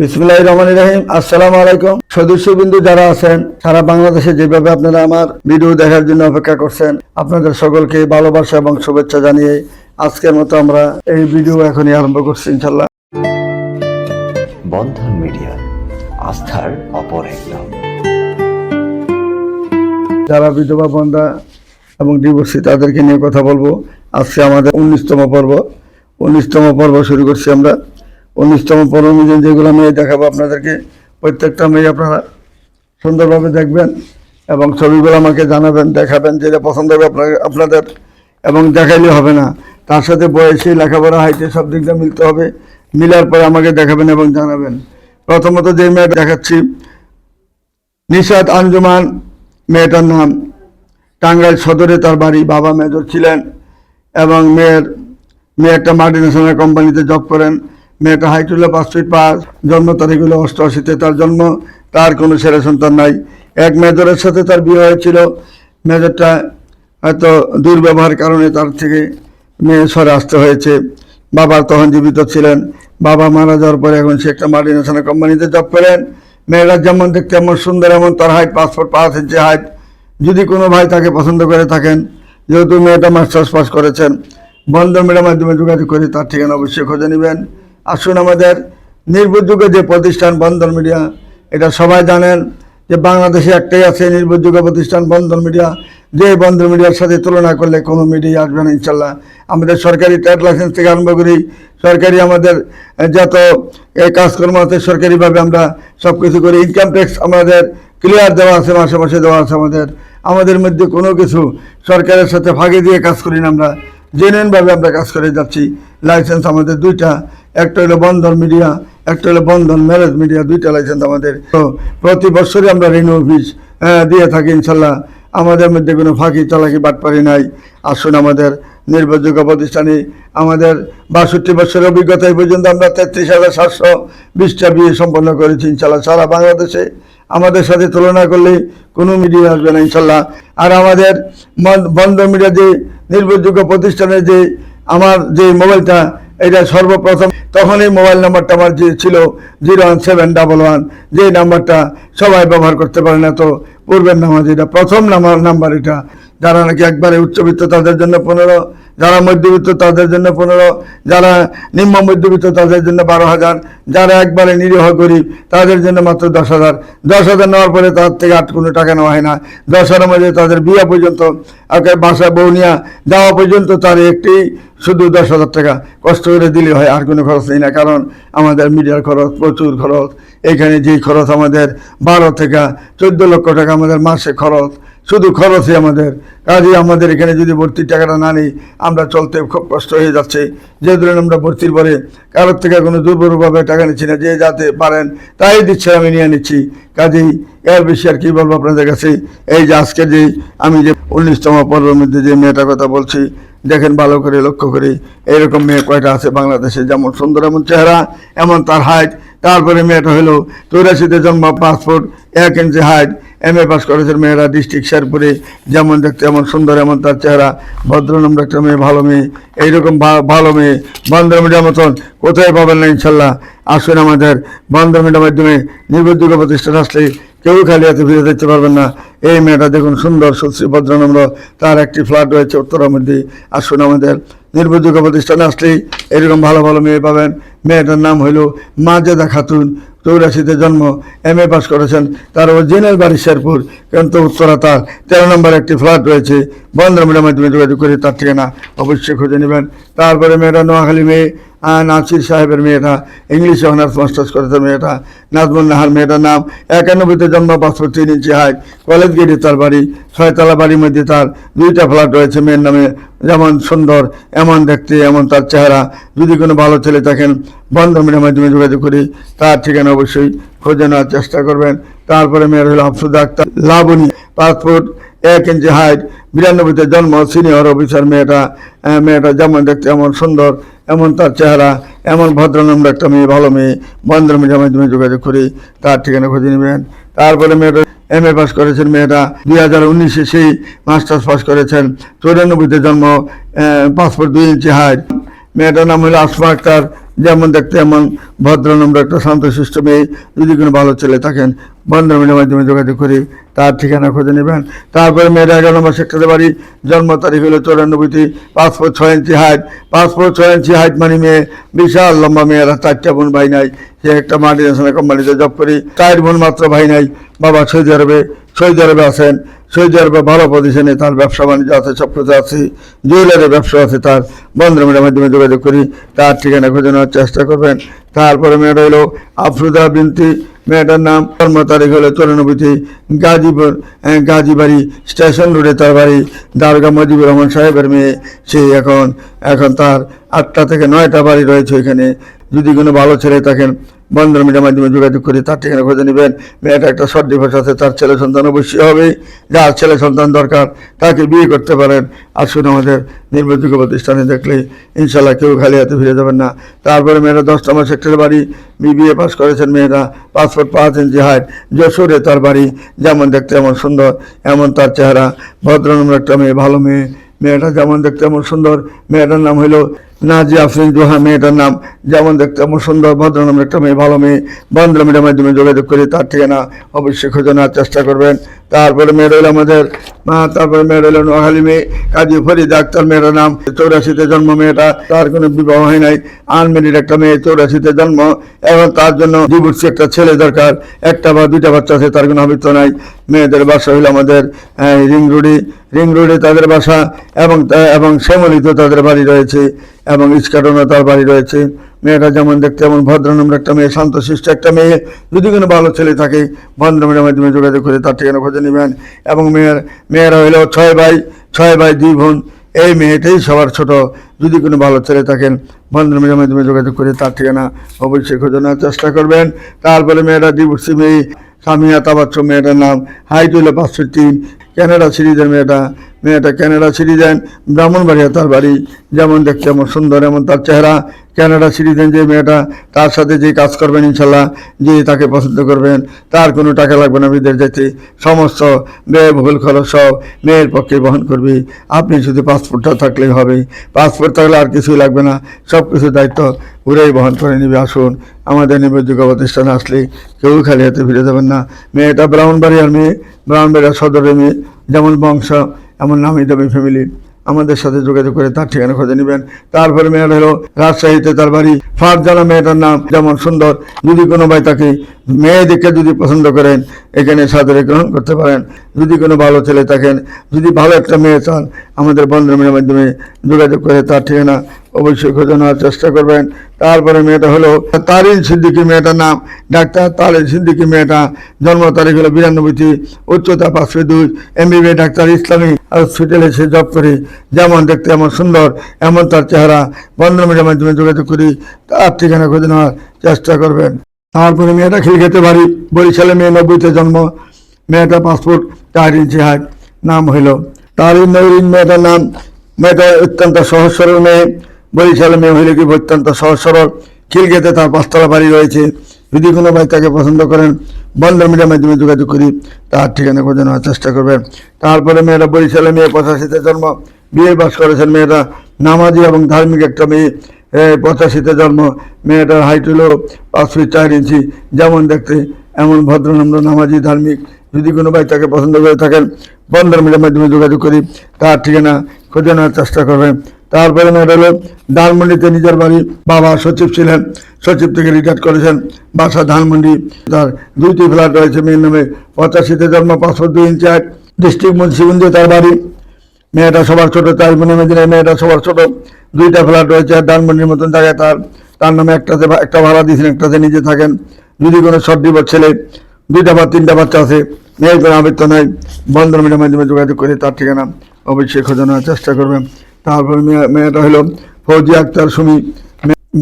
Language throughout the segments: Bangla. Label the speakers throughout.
Speaker 1: বিসমুল্লাহ রহমান রাহিম। আসসালামু আলাইকুম। সদস্যবিন্দু যারা আছেন সারা বাংলাদেশে যেভাবে আপনারা আমার ভিডিও দেখার জন্য অপেক্ষা করছেন আপনাদের সকলকে ভালোবাসা এবং শুভেচ্ছা জানিয়ে আজকের মতো আমরা এই ভিডিও এখনই আরম্ভ করছি ইনশাল্লাহ
Speaker 2: বন্ধন মিডিয়া আস্থার অপর এক নাম
Speaker 1: যারা বিধবা বন্ধা এবং ডিভোর্সি তাদেরকে নিয়ে কথা বলব। আজকে আমাদের উনিশতম পর্ব। উনিশতম পর্ব শুরু করছি আমরা। উনিশতম পর্ব অনুযায়ী যেগুলো মেয়ে দেখাবো আপনাদেরকে, প্রত্যেকটা মেয়ে আপনারা সুন্দরভাবে দেখবেন এবং ছবিগুলো আমাকে জানাবেন, দেখাবেন যেটা পছন্দ হবে আপনাদের এবং দেখাইলে হবে না। তার সাথে বয়সী, লেখাপড়া হাইটে সব দিকটা মিলতে হবে। মিলার পরে আমাকে দেখাবেন এবং জানাবেন। প্রথমত যে মেয়ে দেখাচ্ছি নিশাদ আঞ্জুমান মেয়েটার নাম। টাঙ্গাইল সদরে তার বাড়ি, বাবা মেজর ছিলেন এবং মেয়ের, মেয়ে একটা মাল্টিনেশনাল কোম্পানিতে জব করেন। মেয়েটা হাইট হলো পাঁচ ফিট পাঁচ জন্ম তারিখ হলো অষ্টআশিতে তার জন্ম, তার কোনো ছেলে সন্তান নাই। এক মেজরের সাথে তার বিয়ে হয়েছিল। মেজরটা হয়তো দুর্ব্যবহার কারণে তার থেকে মেয়ে সরে আসতে হয়েছে। বাবা তখন জীবিত ছিলেন। বাবা মারা যাওয়ার পরে এখন সে একটা মাল্টিনেশনাল কোম্পানিতে জব করেন। মেয়েরা যেমন দেখতে এমন সুন্দর, এমন তার হাইট পাসপোর্ট পাঁচ ইঞ্চি হাইট যদি কোনো ভাই তাকে পছন্দ করে থাকেন, যেহেতু মেয়েটা মাস্টার্স পাস করেছেন, বন্ধ মিডিয়ার মাধ্যমে যোগাযোগ করে তার ঠিকানা অবশ্যই খুঁজে নেবেন। আসুন আমাদের নির্ভরযোগ্য যে প্রতিষ্ঠান বন্ধন মিডিয়া, এটা সবাই জানেন যে বাংলাদেশে একটাই আছে নির্ভরযোগ্য প্রতিষ্ঠান বন্ধন মিডিয়া। যে বন্ধন মিডিয়ার সাথে তুলনা করলে কোনো মিডিয়া আসবে না ইনশাল্লাহ। আমাদের সরকারি ট্রেড লাইসেন্স থেকে আরম্ভ করি। সরকারি আমাদের যত কাজকর্ম আছে সরকারিভাবে আমরা সব কিছু করি। ইনকাম ট্যাক্স আমাদের ক্লিয়ার দেওয়া আছে মাসে মাসে দেওয়া আছে আমাদের। আমাদের মধ্যে কোনো কিছু সরকারের সাথে ফাঁকি দিয়ে কাজ করি না আমরা। জেনুইনভাবে আমরা কাজ করে যাচ্ছি। লাইসেন্স আমাদের দুইটা। একটা হলো বন্ধন মিডিয়া একটা হলো বন্ধন ম্যারেজ মিডিয়া দুইটা লাইসেন্স আমাদের। তো প্রতি বছরই আমরা রেনু অফিস দিয়ে থাকি ইনশাল্লাহ। আমাদের মধ্যে কোনো ফাঁকি চালাকি বাটপারি নাই। আসুন আমাদের নির্ভরযোগ্য প্রতিষ্ঠানে আমাদের বাষট্টি বছরের অভিজ্ঞতা এই পর্যন্ত আমরা তেত্রিশ হাজার সাতশো বিশটা বিয়ে সম্পন্ন করেছি ইনশাল্লাহ সারা বাংলাদেশে। আমাদের সাথে তুলনা করলে কোনো মিডিয়া আসবে না ইনশাল্লাহ। আর আমাদের বন্ধ মিডিয়া যে নির্ভরযোগ্য প্রতিষ্ঠানের যে আমার যে মোবাইলটা, এটা সর্বপ্রথম, তখন এই মোবাইল নাম্বারটা আমার যে ছিল zero one seven double one, যে নাম্বারটা সবাই ব্যবহার করতে পারে না, তো পূর্বের নামাজ এটা প্রথম নাম্বার নাম্বার এটা। যারা নাকি একবারে উচ্চবিত্ত, তাদের জন্য পনেরো যারা মধ্যবিত্ত তাদের জন্য পনেরো, যারা নিম্ন মধ্যবিত্ত তাদের জন্য বারো হাজার, যারা একবারে নিরীহ গরিব তাদের জন্য মাত্র দশ হাজার। দশ হাজার নেওয়ার পরে তার থেকে আর কোনো টাকা নেওয়া হয় না। দশ হাজার মধ্যে তাদের বিয়ে পর্যন্ত ওকে বাসা বৌনিয়া যাওয়া পর্যন্ত তার একটি শুধু দশ হাজার টাকা। কষ্ট করে দিলে হয়, আর কোনো খরচ নেই না, কারণ আমাদের মিডিয়ার খরচ, প্রচুর খরচ। এখানে যেই খরচ আমাদের বারো থেকে চোদ্দ লক্ষ টাকা আমাদের মাসে খরচ। শুধু খরচে আমাদের কাজে আমাদের এখানে যদি ভর্তির টাকাটা না নিই, আমরা চলতে খুব কষ্ট হয়ে যাচ্ছে। যে ধরেন আমরা ভর্তির পরে কারোর থেকে কোনো দুর্বলভাবে টাকা নিচ্ছি না, যে যাতে পারেন তাই দিচ্ছে, আমি নিয়ে নিচ্ছি। কাজেই এর বেশি আর কী বলব আপনাদের কাছে? এই যে আজকে যে আমি যে উনিশতম পর্বের মধ্যে যে মেয়েটার কথা বলছি দেখেন ভালো করে লক্ষ্য করে, এইরকম মেয়ে কয়টা আছে বাংলাদেশে? যেমন সুন্দর এমন চেহারা, এমন তার হাইট তারপরে মেয়েটা হলো চৌরাশিতে জন্ম পাসপোর্ট এক inch height M A pass করেছে মেয়েরা ডিস্ট্রিক্ট শেরপুরে। যেমন দেখতে এমন সুন্দর, এমন তার চেহারা। ভদ্রনম্র একটা মেয়ে, ভালো মেয়ে। এইরকম ভালো মেয়ে। বন্ধন মিডিয়ার মতন। কোথায় পাবেন না ইনশাল্লাহ? আসুন আমাদের বন্ধন মিডিয়ার মাধ্যমে নির্ভরযোগ্য প্রতিষ্ঠান আসলে কেউ খালি হাতে ফিরে যেতে পারবেন না। এই মেয়েটা দেখুন, সুন্দর সুশ্রী ভদ্রনম্র তার একটি ফ্ল্যাট রয়েছে উত্তরের মধ্যে আসুন আমাদের। নির্ভরযোগ্য প্রতিষ্ঠানে আসলেই এরকম ভালো ভালো মেয়ে পাবেন। মেয়েটার নাম হইল মাজেদা খাতুন। চৌরাশিতে জন্ম এম এ পাস করেছেন। তার অরিজিনাল বাড়ি শেরপুর, কিন্তু উত্তরা তার। তেরো নম্বর একটি ফ্ল্যাট রয়েছে। বন্ধন মিডিয়ার মাধ্যমে যোগাযোগ করে তার ঠিকানা অবশ্যই খুঁজে নেবেন। তারপরে মেয়েটা নোয়াখালী মেয়ে নাসির সাহেবের মেয়েটা, ইংলিশে অনার্স মাস্টার্স করেছে মেয়েটা নাজমুল নাহার মেয়েটার নাম, একানব্বইতে জন্ম পাসপোর্ট তিন ইঞ্চি হাইট কলেজ গেটে তার বাড়ি, ছয়তলা বাড়ির মধ্যে তার দুইটা ফ্ল্যাট রয়েছে, মেয়ের নামে যেমন সুন্দর, এমন দেখতে, এমন তার চেহারা। যদি কোনো ভালো ছেলে থাকেন বন্ধন মিডিয়ার মাধ্যমে যোগাযোগ করি তার ঠিকানা অবশ্যই খোঁজে নেওয়ার চেষ্টা করবেন। তারপরে মেয়ের হলো আফসুদা আক্তার, লাবণী। পাসপোর্ট এক ইঞ্চি হাইট বিরানব্বইতে জন্ম সিনিয়র অফিসার মেয়েটা মেয়েটা যেমন দেখতে এমন সুন্দর, এমন তার চেহারা, এমন ভদ্রনম্র একটা মেয়ে, ভালো মেয়ে বন্ধন মিডিয়ার মাধ্যমে যোগাযোগ করি, তার ঠিকানা খুঁজে নেবেন। তারপরে মেয়েটা এম এ পাস করেছেন, মেয়েটা দুই হাজার উনিশে সেই মাস্টার্স পাস করেছেন। চৌরানব্বইতে জন্ম পাসপোর্ট দুই ইঞ্চি হাইট মেয়েটার নাম হলো আসমা আক্তার যেমন দেখতে এমন ভদ্রনম্র একটা শান্ত শান্তশিষ্ট মেয়ে। যদি কোনো ভালো ছেলে থাকেন বন্ধমিনের মাধ্যমে যোগাযোগ করি, তার ঠিকানা খুঁজে নেবেন। তারপরে মেয়েরা এগারো নম্বর সেক্টরে বাড়ি, জন্ম তারিখ হলো চৌরানব্বইটি, পাসপোর্ট ছয় ইঞ্চি হাইট। পাসপোর্ট ছয় ইঞ্চি হাইট মানে মেয়ে, বিশাল লম্বা মেয়েরা চারটা বোন ভাই নাই। সে একটা মাল্টিনেশনাল কোম্পানিতে জব করি। চার বোন মাত্র ভাই নাই, বাবা সৌদি আরবে সৌদি আরবে আছেন। সৌদি আরবে ভালো পজিশনে তার ব্যবসা বাণিজ্য আছে, সব কিছু আছে। জুয়েলারি ব্যবসা আছে তার। বন্ধুমের মাধ্যমে যোগাযোগ করি, তার ঠিকানা খুঁজে নেওয়ার চেষ্টা করবেন। তারপরে মেয়েটা হলো আফরুদা বিনতি মেয়েটার নাম কর্ম তারিখ হলো চৌরানব্বইতে গাজীপুর গাজী গাজীবাড়ি স্টেশন রোডে তার বাড়ি দারগা মজিবুর রহমান সাহেবের মেয়ে। সে এখন এখন তার আটটা থেকে নয়টা বাড়ি রয়েছে ওইখানে। যদি কোনো ভালো ছেলে থাকেন বন্ধন মিডিয়ার মাধ্যমে যোগাযোগ করে তার ঠিকানা খুঁজে নেবেন। মেয়েটা একটা শর্ট ডিভোর্স আছে, তার ছেলে সন্তান অবশ্যই হবে। যার ছেলে সন্তান দরকার, তাকে বিয়ে করতে পারেন। আসুন আমাদের নির্ভরযোগ্য প্রতিষ্ঠানে দেখলে ইনশাল্লাহ কেউ খালি হাতে ফিরে যাবেন না। তারপরে মেয়েরা দশটা নম্বর সেক্টরের বাড়ি, বিবিএ পাস করেছেন মেয়েরা পাসপোর্ট পাঁচ ইঞ্চি হাইট যশোরে তার বাড়ি, যেমন দেখতে এমন সুন্দর, এমন তার চেহারা। ভদ্রনম্র একটা মেয়ে, ভালো মেয়ে। মেয়েটা যেমন দেখতে এমন সুন্দর, মেয়েটার নাম হলো নাজি আফরিন জোহা মেয়েটার নাম, যেমন দেখতে এমন সুন্দর ভদ্রনামের একটা মেয়ে, ভালো মেয়ে বন্ধ মিডিয়ার মাধ্যমে যোগাযোগ করে, তার ঠিকানা অবশ্যই খুঁজে নেওয়ার চেষ্টা করবেন। তারপরে মেয়ে রইল আমাদের তারপরে মেয়ে রইল নোহালি মেয়ে, কাজী ফরিদ আক্তার মেয়েটার নাম, চৌরাশিতে জন্ম মেয়েটা, তার কোনো বিবাহ হয় নাই আনমেরির একটা মেয়ে, চৌরাশিতে জন্ম এবং তার জন্য ডিভোর্সি একটা ছেলে দরকার, একটা বা দুইটা বাচ্চা আছে, তার কোনো আবৃত্ত নাই। মেয়েদের বাসা হইল আমাদের রিং রোডে রিং রোডে তাদের বাসা, এবং এবং শ্যামলিতে তাদের বাড়ি রয়েছে। এবং ইস্কাটনও তার বাড়ি রয়েছে। মেয়েটা যেমন দেখতে এমন ভদ্রনম্র একটা মেয়ে শান্ত শান্তশিষ্ট একটা মেয়ে। যদি কোনো ভালো ছেলে থাকে ভদ্রমের মাধ্যমে যোগাযোগ করে তার ঠিকানা খুঁজে নেবেন। এবং মেয়ের মেয়েরা হইল ছয় ভাই ছয় ভাই, দুই বোন। এই মেয়েটাই সবার ছোট। যদি কোনো ভালো ছেলে থাকেন বন্ধুমের মাধ্যমে যোগাযোগ করে তার ঠিকানা অবশ্যই খুঁজে নেওয়ার চেষ্টা করবেন। তারপরে মেয়েরা ডিভোর্সি মেয়ে সামিয়া তাবাচ্চ মেয়েটার নাম হাইট পাঁচশো তিন ক্যানাডা সিরিজের মেয়েটা মেয়েটা ক্যানাডা সিরিজেন ব্রাহ্মণবাড়িয়া তার বাড়ি, যেমন দেখতে এমন সুন্দর, এমন তার চেহারা। ক্যানাডা সিরিজেন যে মেয়েটা, তার সাথে যে কাজ করবেন ইনশাল্লাহ যে তাকে পছন্দ করবেন, তার কোনো টাকা লাগবে না বিদেশ যেতে সমস্ত ব্যয়বহুল খরচ সব মেয়ের পক্ষে বহন করবে। আপনি শুধু পাসপোর্টটা থাকলেই হবে। পাসপোর্ট থাকলে আর কিছুই লাগবে না। সব কিছু দায়িত্ব ঘুরেই বহন করে নেবে। আসুন, আমাদের নির্ভরযোগ্য প্রতিষ্ঠানে আসলে কেউ খালি হাতে ফিরে যাবেন না। মেয়েটা ব্রাহ্মণবাড়িয়ার মেয়ে ব্রাহ্মণবাড়িয়া সদরের মেয়ে, যেমন বংশ এমন নামি দামি ফ্যামিলি। আমাদের সাথে যোগাযোগ করে তার ঠিকানা খুঁজে নেবেন। তারপরে মেয়েরা হলো রাজশাহীতে তার বাড়ি। ফারজানা মেয়েটার নাম যেমন সুন্দর। যদি কোনো ভাই তাকে মেয়ে দেখে যদি পছন্দ করেন, এখানে সাদরে গ্রহণ করতে পারেন। যদি কোনো ভালো ছেলে থাকেন, যদি ভালো একটা মেয়ে চান, আমাদের বন্ধনের মাধ্যমে যোগাযোগ করে তার ঠিকানা অবশ্যই খুঁজে নেওয়ার চেষ্টা করবেন। তারপরে মেয়েটা হলো তারিন সিদ্দিকি মেয়েটার নাম। ডাক্তার তারিন সিদ্দিকি মেয়েটা জন্ম তারিখ হলো বিরানব্বইটি উচ্চতা পাঁচশো দুই এমবিবি ডাক্তার ইসলামী হসপিটালে সে জব করে। যেমন দেখতে এমন সুন্দর, এমন তার চেহারা। বন্ধনের মাধ্যমে যোগাযোগ করি, তার ঠিকানা খুঁজে নেওয়ার চেষ্টা করবেন। তারপরে মেয়েটা খিলখেতে পারি। বরিশালে মেয়ে নব্বইতে জন্ম, মেয়েটা পাসপোর্ট চার ইঞ্চি হাইট, নাম হইল তারিন নরিন। মেয়েটার নাম, মেয়েটা অত্যন্ত সহজ সরল মেয়ে। বরিশালে মেয়ে হইলে কি অত্যন্ত সহজ সরল? খিলগেতে তার পাঁচতলা বাড়ি রয়েছে। যদি কোনো ভাই তাকে পছন্দ করেন বন্ধ মিডিয়ার মাধ্যমে যোগাযোগ করি, তার ঠিকানা নেওয়ার চেষ্টা করবেন। তারপরে মেয়েরা বরিশালে মেয়ে পঁচাশিতে জন্ম, বিয়ে বাস করেছেন মেয়েরা নামাজি এবং ধার্মিক একটা মেয়ে। পঁচাশিতে জন্ম, মেয়েটার হাইট হলো পাঁচ ফিট চার ইঞ্চি যেমন দেখতে এমন ভদ্রনম্র নামাজি ধার্মিক। যদি কোনো ভাই তাকে পছন্দ করে থাকেন বন্ধন মিডিয়ার মাধ্যমে যোগাযোগ করি, তার ঠিকানা খুঁজে নেওয়ার চেষ্টা করবেন। তারপরে মেয়েটা হলো ধানমন্ডিতে নিজের বাড়ি, বাবা সচিব ছিলেন, সচিব থেকে রিটায়ার করেছেন, বাসা ধানমন্ডি। তার দুইটি ফ্ল্যাট রয়েছে, মেয়ের নামে পঁচাশিতে জন্ম পাঁচশো দুই ইঞ্চি আট ডিস্ট্রিক্ট মুন্সিগঞ্জে তার বাড়ি। মেয়েটা সবার ছোট চার বোনের মেদিনে মেয়েটা সবার ছোট। দুইটা ফ্ল্যাট রয়েছে আর ডানমন্ডির মতন জায়গায় তার। তার নামে একটাতে একটা ভাড়া দিয়েছেন একটাতে নিজে থাকেন। যদি কোনো শর্ট ডিভোর্স ছেলে, দুইটা বা তিনটা বাচ্চা আছে, মেয়ের কোনো আবৃত্ত নাই, বন্ধন মিডিয়ার মাধ্যমে যোগাযোগ করে তার ঠিকানা অবশ্যই খোঁজানোর চেষ্টা করবেন। তারপর মেয়ে, মেয়েটা হলো ফৌজি আক্তার সুমি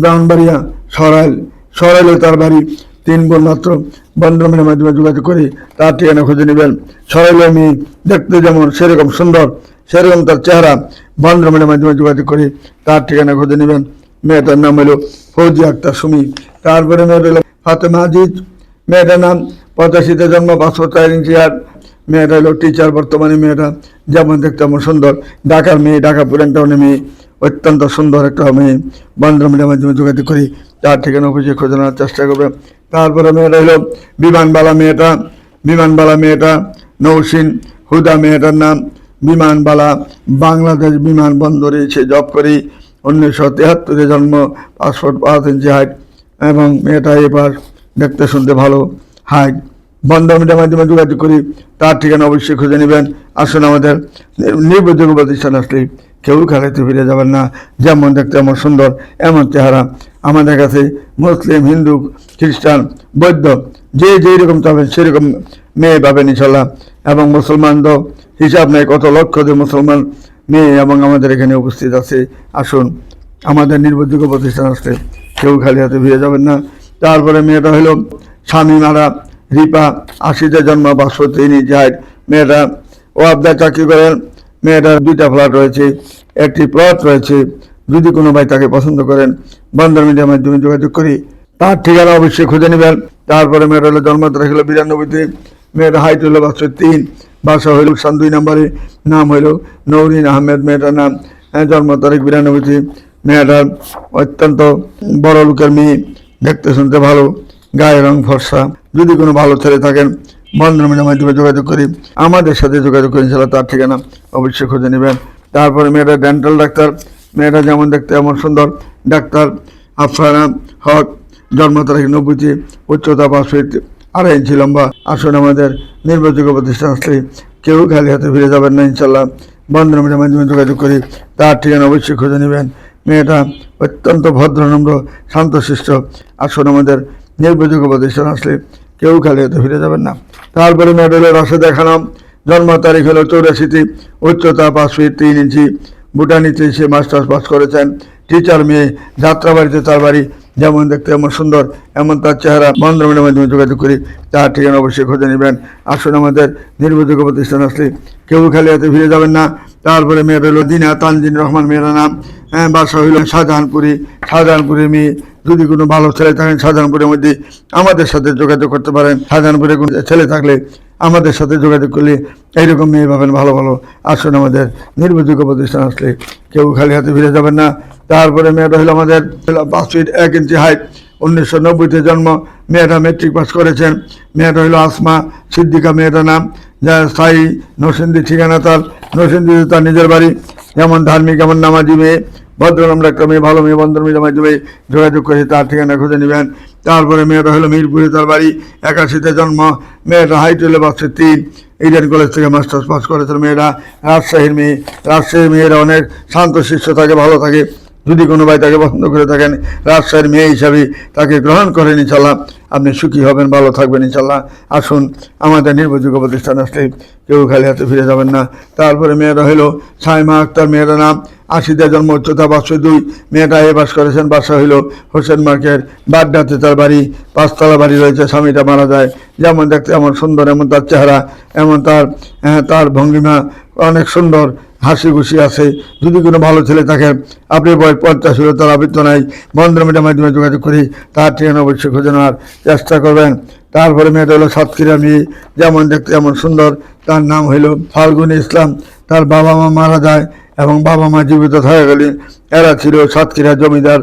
Speaker 1: ব্রাহ্মণবাড়িয়া, সরাইল। সরাইলে তার বাড়ি তিন বোন মাত্র। বন্ধনের মাধ্যমে যোগাযোগ করে তার ঠিকানা খুঁজে নেবেন। সরাইলে মেয়ে দেখতে যেমন সেরকম সুন্দর সেরকম তার চেহারা বন্ধনের মাধ্যমে যোগাযোগ করে তার ঠিকানা খুঁজে নেবেন। মেয়েটার নাম হলো ফৌজি আক্তার সুমি। তারপরে মেয়েটা হলো ফাতেমা আজিজ। মেয়েটার নাম পঁচাশিতে জন্ম, পাঁচশো চার ইঞ্চি আর মেয়েটা হলো টিচার বর্তমানে মেয়েটা যেমন দেখতে আমার সুন্দর। ঢাকার মেয়ে, ঢাকা পুরান টাউনের মেয়ে, অত্যন্ত সুন্দর একটা মেয়ে। বন্ধন মিডিয়ার মাধ্যমে যোগাযোগ করি তার ঠিকানা অবশ্যই খোঁজে নেওয়ার চেষ্টা করবে। তারপরে মেয়েটা হলো বিমানবালা মেয়েটা। বিমানবালা মেয়েটা নৌসিন। হুদা মেয়েটার নাম বিমানবালা বাংলাদেশ বিমানবন্দরে সে জব করি উনিশশো তেহাত্তরে জন্ম, পাসপোর্ট পাঁচ ইঞ্চি হাইট এবং মেয়েটা এবার দেখতে শুনতে ভালো হাইট বন্ধ মিডিয়ার মাধ্যমে যোগাযোগ করি, তার ঠিকানা অবশ্যই খুঁজে নেবেন। আসুন আমাদের নির- নির্ভরযোগ্য প্রতিষ্ঠান আসলে কেউ খেলাতে ফিরে যাবেন না। যেমন দেখতে এমন সুন্দর, এমন চেহারা। আমাদের কাছে মুসলিম, হিন্দু, খ্রিস্টান, বৌদ্ধ, যে যেই রকম চাবেন সেরকম মেয়ে পাবেন ইনশাল্লাহ। এবং মুসলমান তো হিসাব নেই কত লক্ষ দিয়ে মুসলমান মেয়ে এবং আমাদের এখানে উপস্থিত আছে। আসুন, আমাদের নির্ভরযোগ্য প্রতিষ্ঠান আসলে কেউ খালি হাতে ফিরে যাবেন না। তারপরে মেয়েটা হলো স্বামী মারা রিপা আশিতে জন্ম, বাষট্টি জাহাজ মেয়েটা। ও আবদার চাকরি করেন। মেয়েটার দুইটা ফ্ল্যাট রয়েছে, একটি প্লট রয়েছে। যদি কোনো ভাই তাকে পছন্দ করেন, বন্দর মিডিয়ার মাধ্যমে যোগাযোগ করি। তার ঠিকানা অবশ্যই খুঁজে নেবেন। তারপরে মেয়েটা হলো জন্ম তারিখ হলো বিরানব্বইতে। মেয়েটা হাইট হলো বাষট্টি। তিন বাসা হইল সান দুই নম্বরে, নাম হইল নৌরিন আহমেদ। মেয়েটার নাম জন্ম তারিখ বিরানব্বইতে মেয়েটার অত্যন্ত বড় লোকের মেয়ে, দেখতে শুনতে ভালো গায়ের রং ফর্সা। যদি কোনো ভালো ছেলে থাকেন বন্ধনের মাধ্যমে যোগাযোগ করি। আমাদের সাথে যোগাযোগ করি ইনশাল্লাহ তার ঠিকানা অবশ্যই খুঁজে নেবেন। তারপরে মেয়েটা ডেন্টাল ডাক্তার। মেয়েটা যেমন দেখতে এমন সুন্দর। ডাক্তার আফসানা হক, জন্ম তারিখ নব্বইতে উচ্চতা পাঁচ ফিট আড়াই ইঞ্চি লম্বা আসুন আমাদের নির্ভরযোগ্য প্রতিষ্ঠান আসলে কেউ খালি হাতে ফিরে যাবেন না ইনশাল্লাহ বন্ধনের মাধ্যমে যোগাযোগ করি। তার ঠিকানা অবশ্যই খুঁজে নেবেন। মেয়েটা অত্যন্ত ভদ্র ভদ্রনম্র শান্তশিষ্ট। আসুন আমাদের নির্ভরযোগ্য প্রতিষ্ঠান আসলে কেউ খালি হাতে ফিরে যাবেন না। তারপরে মেয়েটা হলো রসে দেখানো। জন্ম তারিখ হলো চৌরাশিটি, উচ্চতা পাঁচ ফিট তিন ইঞ্চি। ভুটানিতে সে মাস্টার্স পাস করেছেন। টিচার মেয়ে, যাত্রাবাড়িতে তার বাড়ি যেমন দেখতে এমন সুন্দর, এমন তার চেহারা মন্দ্রমণের মাধ্যমে যোগাযোগ করি, তার ঠিকানা অবশ্যই খোঁজে নেবেন। আসুন আমাদের নির্ভরযোগ্য প্রতিষ্ঠান আসলে কেউ খালি হাতে ফিরে যাবেন না। তারপরে মেয়ের হলো দিনা, তানজিন রহমান মেয়েরা নাম। হ্যাঁ বাসা হইল শাহজাহানপুরি। শাহজাহানপুরের মেয়ে। যদি কোনো ভালো ছেলে থাকেন শাহজাহানপুরের মধ্যে আমাদের সাথে যোগাযোগ করতে পারেন। শাহজাহানপুরে কোনো ছেলে থাকলে আমাদের সাথে যোগাযোগ করলে এইরকম মেয়ে পাবেন ভালো ভালো। আসুন আমাদের নির্ভরযোগ্য প্রতিষ্ঠান আসলে কেউ খালি হাতে ফিরে যাবেন না। তারপরে মেয়েটা হলো আমাদের পাঁচ ফিট এক ইঞ্চি হাইট উনিশশো নব্বইতে জন্ম। মেয়েটা মেট্রিক পাস করেছেন। মেয়েটা হলো আসমা সিদ্দিকা মেয়েটার নাম। যা স্থায়ী নরসিংদী ঠিকানা তার নরসিংদীতে তার নিজের বাড়ি, যেমন ধার্মিক এমন নামাজি মেয়ে ভদ্রনামরা মেয়ে, ভালো মেয়ে, বন্ধন মেয়ের মাধ্যমে যোগাযোগ করে তার ঠিকানা খুঁজে নেবেন। তারপরে মেয়েটা হলো মিরপুরে তার বাড়ি, একাশিতে জন্ম, মেয়েটা হাইট হলে বাচ্চা তিন। ইডেন কলেজ থেকে মাস্টার্স পাস করেছেন মেয়েরা রাজশাহীর মেয়ে। রাজশাহীর মেয়েরা অনেক শান্ত শিষ্য থাকে, ভালো থাকে। যদি কোনো ভাই তাকে পছন্দ করে থাকেন রাজশাহীর মেয়ে হিসাবে তাকে গ্রহণ করেন ইনশাল্লাহ আপনি সুখী হবেন ভালো থাকবেন ইনশাল্লাহ আসুন আমাদের নির্ভরযোগ্য প্রতিষ্ঠান আসলে কেউ খালি হাতে ফিরে যাবেন না। তারপরে মেয়েরা হলো সাইমা আক্তার মেয়েরা নাম আশিতে জন্ম উচ্চতা পাঁচশো দুই। মেয়েটা এ বাস করেছেন বাসা হইল হোসেন মার্কেট বাড্ডাতে তার বাড়ি পাঁচতলা বাড়ি রয়েছে স্বামীটা মারা যায়। যেমন দেখতে এমন সুন্দর এমন তার চেহারা এমন তার হ্যাঁ, তার ভঙ্গিমা অনেক সুন্দর। হাসি খুশি আছে। যদি কোনো ভালো ছেলে থাকে, আপনি বয়স পঞ্চাশ হলে তার আবৃত্ত নাই। বন্ধুর মিডিয়ার মাধ্যমে যোগাযোগ করি, তার ঠিকানা অবশ্যই খুঁজে নেওয়ার চেষ্টা করবেন। তারপরে মেয়েটা হলো সাতক্ষীরা মেয়ে, যেমন দেখতে এমন সুন্দর। তার নাম হইল ফাল্গুন ইসলাম। তার বাবা মা মারা যায় এবং বাবা মা জীবিত থাকা গেলে এরা ছিল সাতক্ষীরা জমিদার।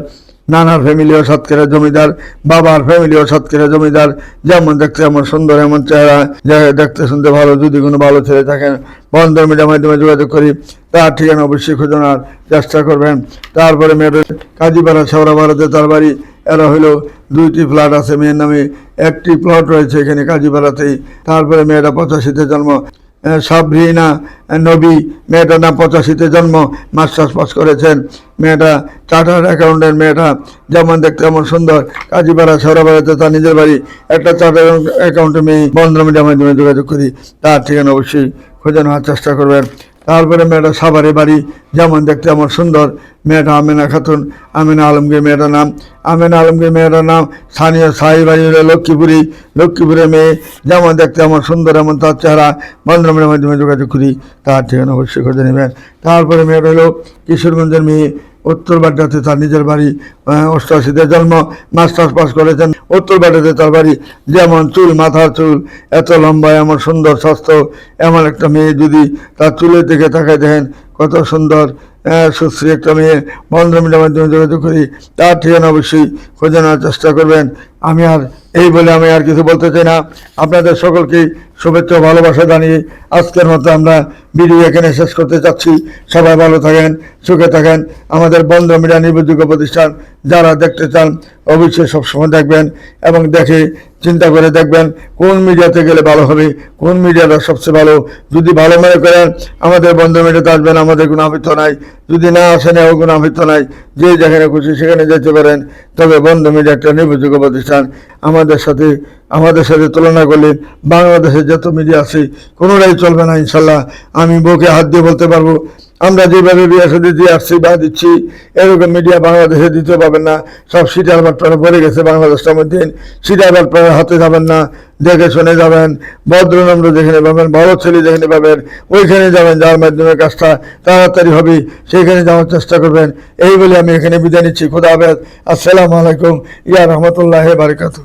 Speaker 1: নানার ফ্যামিলিও সাতক্ষীরা জমিদার, বাবার ফ্যামিলিও সাতক্ষীরা জমিদার। যেমন দেখতে এমন সুন্দর, এমন চেহারা। দেখতে শুনতে ভালো, যদি কোনো ভালো ছেলে থাকেন বন্ধন মিডিয়ার মাধ্যমে যোগাযোগ করি। তার ঠিকানা অবশ্যই খোঁজানোর চেষ্টা করবেন। তারপরে মেয়ের কাজীপাড়া শেওড়াপাড়াতে তার বাড়ি। এরা হলো দুইটি ফ্ল্যাট আছে মেয়ের নামে। একটি প্লট রয়েছে এখানে কাজীপাড়াতেই। তারপরে মেয়েরা পঁচাশিতে জন্ম। সাবরিনা নবী, মেয়েটার নাম পঁচাশিতে জন্ম মাস্টার্স পাস করেছেন। মেয়েটা চার্টার্ড অ্যাকাউন্টের মেয়েটা যেমন দেখতে তেমন সুন্দর। কাজীপাড়া সৌরাবাড়াতে তার নিজের বাড়ি। একটা চার্টার অ্যাকাউন্টে মেয়ে বন্ধ মিডিয়ার মাধ্যমে যোগাযোগ করি। তার ঠিকানা অবশ্যই খোঁজানোর চেষ্টা করবেন। তারপরে মেয়েটা সাভারে বাড়ি। যেমন দেখতে আমার সুন্দর, মেয়েটা আমেনা খাতুন, আমেনা আলমগীর মেয়েটার নাম। আমেনা আলমগীর মেয়েটার নাম স্থানীয় সাহি বাড়ি হলো লক্ষ্মীপুরি, লক্ষ্মীপুরের মেয়ে। যেমন দেখতে এমন সুন্দর, এমন তার চেহারা। বন্ধনের মাধ্যমে যোগাযোগ করি, তার ঠিকানা অবশ্যই খুঁজে নেবেন। তারপরে মেয়েটা হলো কিশোরগঞ্জের মেয়ে, উত্তর বাড্ডাতে তার নিজের বাড়ি অষ্টআশিতে জন্ম, মাস্টার্স পাস করেছেন, উত্তর বাড্ডাতে তার বাড়ি। যেমন চুল, মাথার চুল, এত লম্বা এমন সুন্দর স্বাস্থ্য এমন একটা মেয়ে যদি তার চুলের দিকে তাকায় দেখেন কত সুন্দর সুশ্রী, একটা মেয়ে বন্ধ মিডিয়ার মাধ্যমে যোগাযোগ করি, তার ঠিকানা অবশ্যই খোঁজানোর চেষ্টা করবেন। আমি আর এই বলে আমি আর কিছু বলতে চাই না। আপনাদের সকলকে শুভেচ্ছা ভালোবাসা জানিয়ে আজকের মতো আমরা ভিডিও এখানে শেষ করতে চাচ্ছি সবাই ভালো থাকেন, সুখে থাকেন। আমাদের বন্ধ মিডিয়া নির্ভরযোগ্য প্রতিষ্ঠান যারা দেখতে চান, অবশ্যই সবসময় দেখবেন এবং দেখে চিন্তা করে দেখবেন কোন মিডিয়াতে গেলে ভালো হবে, কোন মিডিয়াটা সবচেয়ে ভালো। যদি ভালো মনে করেন, আমাদের বন্ধ মিডিয়াতে আসবেন, আমাদের কোনো আমিত্ব নাই। যদি না আসেন এও কোনো আমিত্ব নাই। যে যেখানে খুশি সেখানে যেতে পারেন। তবে বন্ধ মিডিয়া একটা নির্ভরযোগ্য প্রতিষ্ঠান আমাদের সাথে আমাদের সাথে তুলনা করলে বাংলাদেশে যত মিডিয়া আছে, কোনোটাই চলবে না ইনশাল্লাহ। আমি বুকে হাত দিয়ে বলতে পারব আমরা যেভাবে বিয়ে সাথে দিয়ে আসছি বা দিচ্ছি, এরকম মিডিয়া বাংলাদেশে দিতে পাবেন না। সব সিটার বাটপাড়া পড়ে গেছে বাংলাদেশটার মধ্যে। সিটার বাটপাড়ার হাতে যাবেন না, দেখে শুনে যাবেন। ভদ্রনম্র যেখানে পাবেন, ভালো ছেলে যেখানে পাবেন। ওইখানে যাবেন, যার মাধ্যমে কাজটা তাড়াতাড়ি হবে, সেইখানে যাওয়ার চেষ্টা করবেন। এই বলে আমি এখানে বিদায় নিচ্ছি। খুদা হাফেজ। আসসালামু আলাইকুম। ইয়া রহমতুল্লাহ বারকাতু